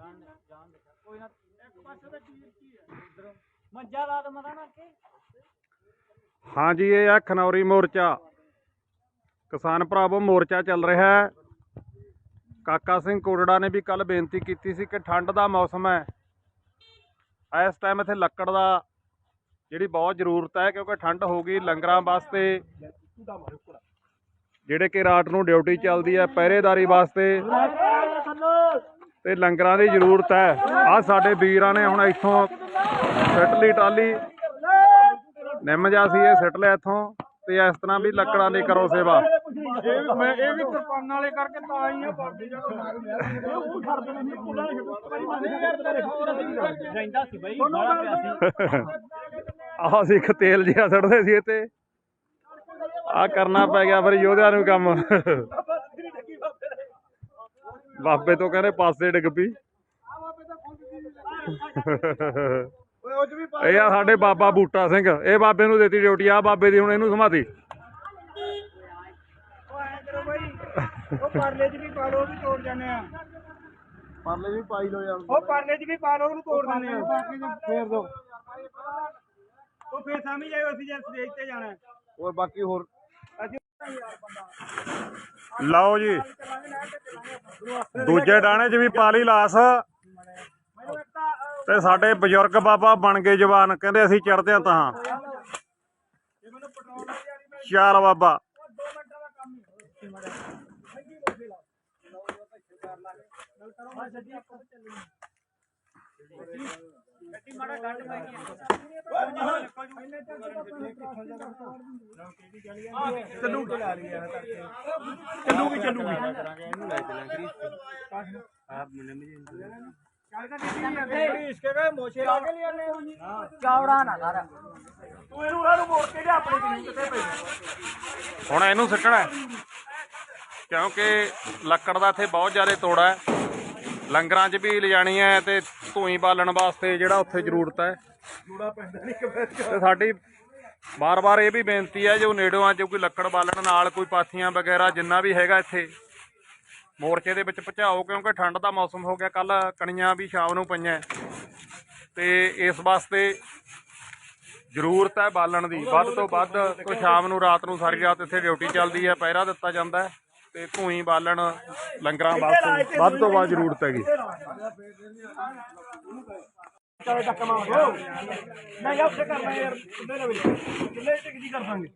ਕੋਈ ਨਾ ਇੱਕ ਪਾਸੇ ਤੇ ਟੀਰ ਕੀ ਹੈ? ਮੰਜਾ ਲਾ ਦੇ ਮਤਾ ਨਾ ਕੇ ਹਾਂਜੀ ਇਹ ਆ ਖਨੌਰੀ ਮੋਰਚਾ। ਕਿਸਾਨ ਭਰਾਵੋ ਮੋਰਚਾ ਚੱਲ ਰਿਹਾ ਹੈ। ਕਾਕਾ ਸਿੰਘ ਕੋਰੜਾ ਨੇ ਵੀ ਕੱਲ ਬੇਨਤੀ ਕੀਤੀ ਸੀ ਕਿ ਠੰਡ ਦਾ ਮੌਸਮ ਹੈ। ਇਸ ਟਾਈਮ ਇੱਥੇ ਲੱਕੜ ਦਾ ਜਿਹੜੀ ਬਹੁਤ ਜ਼ਰੂਰਤ ਹੈ ਕਿਉਂਕਿ ਠੰਡ ਹੋ ਗਈ ਲੰਗਰਾਂ ਵਾਸਤੇ। ਜਿਹੜੇ ਕਿ ਰਾਤ ਨੂੰ ਡਿਊਟੀ ਚੱਲਦੀ ਹੈ ਪਹਿਰੇਦਾਰੀ ਵਾਸਤੇ। ਤੇ ਲੰਗਰਾਂ ਦੀ ਜ਼ਰੂਰਤ ਹੈ। ਆ ਸਾਡੇ ਵੀਰਾਂ ਨੇ ਹੁਣ ਇੱਥੋਂ ਸਿੱਟ ਲਈ ਟਾਲੀ ਨਿੰਮ ਜਾ ਸੀ ਇਹ ਸਿੱਟ ਲਿਆ ਇੱਥੋਂ ਤੇ ਇਸ ਤਰ੍ਹਾਂ ਵੀ ਲੱਕੜਾਂ ਦੀ ਕਰੋ ਸੇਵਾ। ਇਹ ਵੀ ਮੈਂ ਇਹ ਵੀ ਕਿਰਪਾਨਾਂ ਵਾਲੇ ਕਰਕੇ ਤਾਂ ਆਈ ਆ ਬਾਬੇ ਜੀ ਉਹ ਛੱਡ ਦੇਣੇ ਨਹੀਂ ਕੁੱਲਾ ਰਹਿੰਦਾ ਸੀ ਬਈ ਬੜਾ ਪਿਆ ਸੀ। ਆਹ ਸੀ ਇੱਕ ਤੇਲ ਜਿਹਾ ਸਿੱਟਦੇ ਸੀ ਇੱਥੇ। ਆ ਕਰਨਾ ਪੈ ਗਿਆ ਫਿਰ ਯੋਧਿਆਂ ਨੂੰ ਕੰਮ। ਬਾਬੇ ਤੋਂ ਕਹਿੰਦੇ ਪਾਸੇ ਡਿੱਗ ਪਈ। ਓਏ ਉਹ ਚ ਵੀ ਇਹ ਆ ਸਾਡੇ ਬਾਬਾ ਬੂਟਾ ਸਿੰਘ। ਇਹ ਬਾਬੇ ਨੂੰ ਦਿੱਤੀ ਡਿਊਟੀ ਆ ਬਾਬੇ ਦੀ ਹੁਣ ਇਹਨੂੰ ਸਮਾਧੀ। ਉਹ ਐ ਕਰੋ ਬਾਈ ਉਹ ਪਰਲੇ ਚ ਵੀ ਪਾ ਲਓ ਵੀ ਤੋੜ ਜਾਂਦੇ ਆ। ਪਰਲੇ ਵੀ ਪਾਈ ਲੋ ਯਾਰ ਉਹ ਪਰਲੇ ਚ ਵੀ ਪਾ ਲਓ ਉਹਨੂੰ ਤੋੜ ਦਿੰਦੇ ਆ। ਫੇਰ ਦੋ। ਉਹ ਫੇਰ ਸਮਝ ਜਾਇਓ ਅਸੀਂ ਜੇ ਸਟੇਜ ਤੇ ਜਾਣਾ। ਹੈ। ਹੋਰ ਬਾਕੀ ਹੋਰ ਅਸੀਂ ਲਓ ਜੀ। ਦੂਜੇ ਡਾਣੇ 'ਚ ਵੀ ਪਾ ਲਈ ਲਾਸ। ਤਾਂ ਸਾਡੇ ਬਜ਼ੁਰਗ ਬਾਬਾ ਬਣ ਗਏ ਜਵਾਨ ਕਹਿੰਦੇ ਅਸੀਂ ਚੜਦੇ ਹਾਂ ਤਾਂ। ਚੱਲ। ਬਾਬਾ। ਉਹ 2 ਮਿੰਟਾਂ ਦਾ ਕੰਮ ਹੀ। ਹੈ ਮਹਿੰਗੀ ਮੋਢੇ ਲਾ। ਲਓ ਉਹ ਤਾਂ ਕਰ ਲਾਂਗੇ। ਗੱਲ ਕਰੋ। ਮੈਂ ਜੱਦੀ ਆਪਾਂ ਤੇ ਚੱਲਣੀ ਗੱਡੀ ਮਾੜਾ ਪੈ ਚੱਲੂਗੀ। ਚੱਲੂਗੀ ਲਾ ਹੁਣ ਇਹਨੂੰ ਸਿੱਟਣਾ। ਕਿਉਂਕਿ ਲੱਕੜ ਦਾ ਇੱਥੇ ਬਹੁਤ ਜ਼ਿਆਦਾ ਤੋੜਾ ਹੈ। ਲੰਗਰਾਂ 'ਚ ਵੀ ਲਿਜਾਣੀ ਹੈ ਤੇ ਧੂਈ ਬਾਲਣ ਵਾਸਤੇ ਜਿਹੜਾ ਉੱਥੇ ਜ਼ਰੂਰਤ ਹੈ। ਜੂੜਾ ਪੈਂਦਾ ਨਹੀਂ ਕਿ ਤੇ ਸਾਡੀ ਬਾਰ-ਬਾਰ ਇਹ ਵੀ ਬੇਨਤੀ ਹੈ ਜੋ ਨੇੜੋਂ ਆ ਜੋ ਕੋਈ ਲੱਕੜ ਬਾਲਣ ਨਾਲ ਕੋਈ ਪਾਥੀਆਂ ਵਗੈਰਾ ਜਿੰਨਾ ਵੀ ਹੈਗਾ ਇੱਥੇ ਮੋਰਚੇ ਦੇ ਵਿੱਚ ਪਹੁੰਚਾਓ ਕਿਉਂਕਿ ਠੰਡ ਦਾ ਮੌਸਮ ਹੋ ਗਿਆ ਕੱਲ ਕਣੀਆਂ ਵੀ ਸ਼ਾਮ ਨੂੰ ਪਈਆਂ। ਤੇ ਇਸ ਵਾਸਤੇ ਜ਼ਰੂਰਤ ਹੈ ਬਾਲਣ ਦੀ। ਵੱਧ ਤੋਂ ਵੱਧ ਕੋਈ ਸ਼ਾਮ ਨੂੰ ਰਾਤ ਨੂੰ ਸਾਰੀ ਰਾਤ ਇੱਥੇ ਡਿਊਟੀ ਚੱਲਦੀ ਹੈ ਪਹਿਰਾ ਦਿੱਤਾ ਜਾਂਦਾ ਹੈ। ਤੇ ਧੂਈ ਬਾਲਣ ਲੰਗਰਾਂ ਵਾਸਤੇ ਵੱਧ ਤੋਂ ਵੱਧ ਜ਼ਰੂਰਤ ਹੈਗੀ। ਚਲੇ ਟੱਕ ਮਾਰੋ। ਮੈਂ ਯਾਰ ਸੇ ਕਰਨਾ ਯਾਰ ਕਿੱਲੇ ਨਾ ਵੇਲੇ ਕਿੱਲੇ ਟਿਕ ਜੀ ਕਰ ਦਾਂਗੇ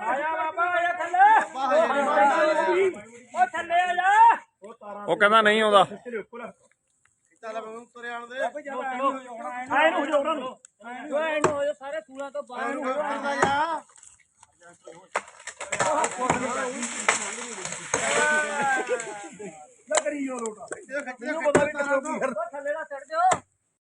ਆਇਆ ਬਾਬਾ ਆਇਆ ਥੱਲੇ। ਉਹ ਥੱਲੇ ਆ ਜਾ। ਉਹ ਕਹਿੰਦਾ ਨਹੀਂ ਆਉਂਦਾ। ਚੱਲ ਮੈਂ ਤੁਰੇ ਆਣ ਦੇ ਆਏ ਨੂੰ ਹੋ ਜਾ ਉਹਨਾਂ ਨੂੰ ਹੋ ਜਾ ਸਾਰੇ ਸੂਲਾਂ ਤੋਂ ਬਾਹਰ ਨੂੰ ਕਰਦਾ ਜਾ ਕਰੀ ਜੋ ਲੋਟਾ। ਇਹ ਖੱਚੇ ਮੈਨੂੰ ਪਤਾ ਵੀ ਕਿੱਥੋਂ ਕੀ ਕਰਦਾ।